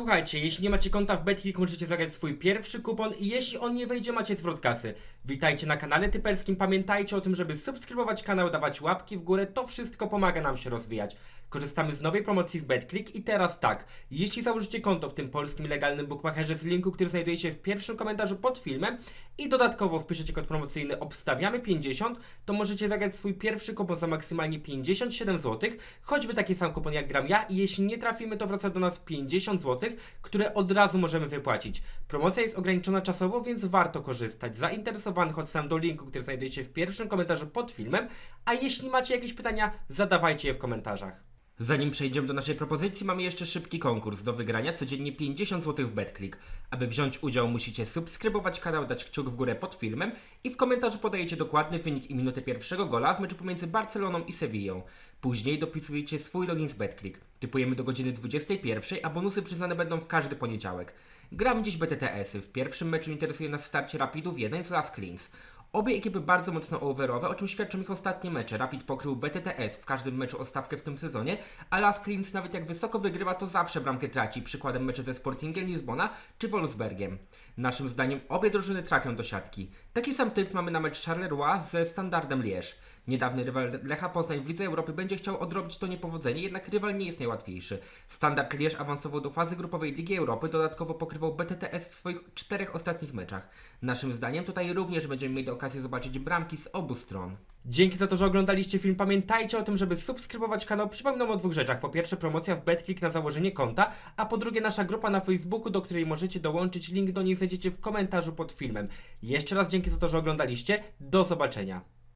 Słuchajcie, jeśli nie macie konta w Betclick, możecie zagrać swój pierwszy kupon i jeśli on nie wejdzie, macie zwrot kasy. Witajcie na kanale typerskim, pamiętajcie o tym, żeby subskrybować kanał, dawać łapki w górę, to wszystko pomaga nam się rozwijać. Korzystamy z nowej promocji w Betclick i teraz tak, jeśli założycie konto w tym polskim legalnym bookmacherze z linku, który znajduje się w pierwszym komentarzu pod filmem i dodatkowo wpiszecie kod promocyjny obstawiamy 50, to możecie zagrać swój pierwszy kupon za maksymalnie 57 zł, choćby taki sam kupon jak gram ja i jeśli nie trafimy, to wraca do nas 50 zł, które od razu możemy wypłacić. Promocja jest ograniczona czasowo, więc warto korzystać. Zainteresowanych odsyłam do linku, który znajduje się w pierwszym komentarzu pod filmem, a jeśli macie jakieś pytania, zadawajcie je w komentarzach. Zanim przejdziemy do naszej propozycji, mamy jeszcze szybki konkurs do wygrania, codziennie 50 zł w BetClick. Aby wziąć udział, musicie subskrybować kanał, dać kciuk w górę pod filmem i w komentarzu podajecie dokładny wynik i minutę pierwszego gola w meczu pomiędzy Barceloną i Sewillą. Później dopisujecie swój login z BetClick. Typujemy do godziny 21, a bonusy przyznane będą w każdy poniedziałek. Gram dziś BTTS-y. W pierwszym meczu interesuje nas starcie Rapidów 1 z Las Cleans. Obie ekipy bardzo mocno overowe, o czym świadczą ich ostatnie mecze. Rapid pokrył BTTS w każdym meczu o stawkę w tym sezonie, a Las Cleans nawet jak wysoko wygrywa, to zawsze bramkę traci. Przykładem mecze ze Sportingiem Lizbona czy Wolfsbergiem. Naszym zdaniem obie drużyny trafią do siatki. Taki sam typ mamy na mecz Charleroi ze Standardem Liège. Niedawny rywal Lecha Poznań w Lidze Europy będzie chciał odrobić to niepowodzenie, jednak rywal nie jest najłatwiejszy. Standard Liège awansował do fazy grupowej Ligi Europy, dodatkowo pokrywał BTTS w swoich czterech ostatnich meczach. Naszym zdaniem tutaj również będziemy mieli okazję zobaczyć bramki z obu stron. Dzięki za to, że oglądaliście film. Pamiętajcie o tym, żeby subskrybować kanał. Przypominam o dwóch rzeczach. Po pierwsze promocja w BetClick na założenie konta, a po drugie nasza grupa na Facebooku, do której możecie dołączyć. Link do niej znajdziecie w komentarzu pod filmem. Jeszcze raz dzięki za to, że oglądaliście. Do zobaczenia.